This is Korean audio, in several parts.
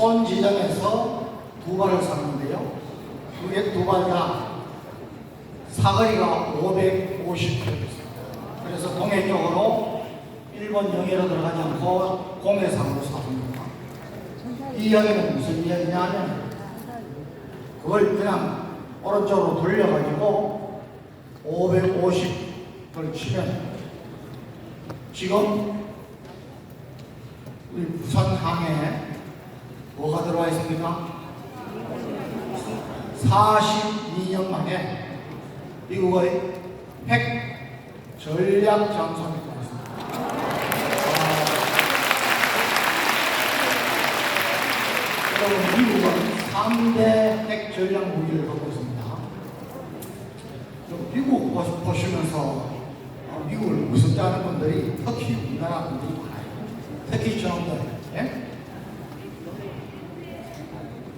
쏜 지점에서 두 발을 쐈는데요. 그게 두발다 사거리가 550km였습니다. 그래서 동해 쪽으로 일본 영해로 들어가지 않고 공해상으로 쐈습니다. 이 이야기는 무슨 이야기냐면 그걸 그냥 오른쪽으로 돌려가지고 550을 치면 지금 우리 부산항에 있습니까? 42년 만에 미국의 핵 전략 잠수함이 들어왔습니다. 여러분 미국은 3대 핵 전략 무기를 갖고 있습니다. 좀 미국 보시- 보시면서 어, 미국을 않은 분들이 특히 우리나라 분들이 많아요. 특히 저놈들, 예?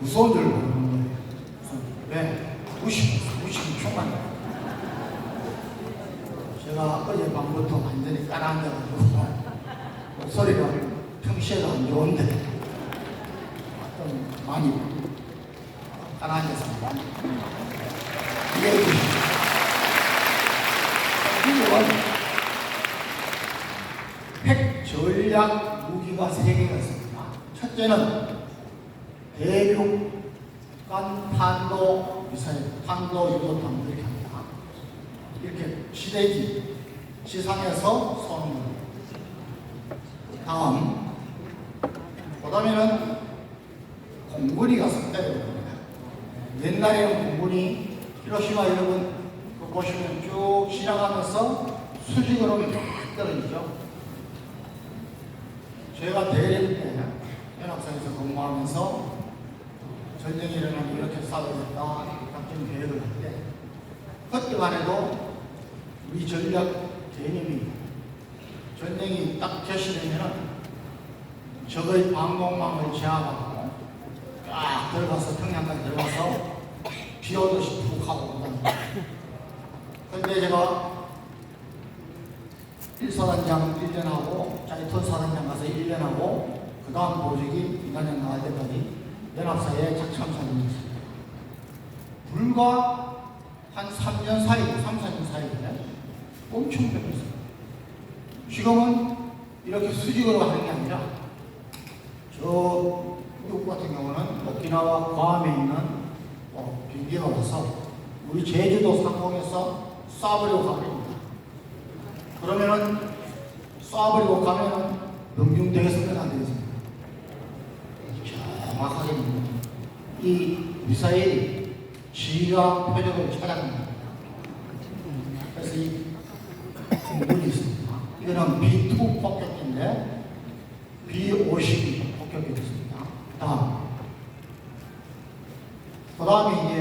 무서운 줄 모르는 거예요. 무서운 줄. 왜? 무식, 무식이 충만해요. 제가 어젯밤부터 완전히 깔아앉아가지고 목소리가 평시에도 안 좋은데 좀 많이 깔아앉았습니다. 미국은 핵 전략 무기가 세 개가 있습니다. 첫째는 대륙간 탄도 미사일, 탄도 유도탄 이렇게 합니다. 이렇게 지상에서 쏘는 겁니다. 다음, 그 다음에는 공군이가 상대를 합니다. 옛날에는 공군이 히로시마 여러분 그 보시면 쭉 지나가면서 수직으로 막 떨어지죠. 제가 대립 때 연합사에서 근무하면서 전쟁이 일어나면 이렇게 싸우겠다 작전 계획을 할 때 그때만 해도 우리 전략 개념이 전쟁이 딱 개시되면 적의 방공망을 제압하고 쫙 들어가서 평양까지 들어가서 비 오듯이 푹 하고 온다. 근데 제가 1사단장 1년하고 짜이톤 사단장 가서 1년하고 그 다음 보직이 인간장 나갈 때까지 연합사에 작참사님이었습니다. 불과 한 3년 사이, 3, 4년 사이에 엄청 변했어요. 지금은 이렇게 수직으로 하는 게 아니라 저 미국 같은 경우는 오키나와 괌에 있는 어, 비행기가 와서 우리 제주도 상공에서 쏴버리고 가버립니다. 그러면은 쏴버리고 가면은 명중되겠습니까? 안 되겠습니까? 정확하게 이 미사일이 지가 표적을 찾아갑니다. 그래서 이 공군이 있습니다. 이거는 B2 폭격기인데 B50 폭격기 있습니다. 다음. 그 다음에 이제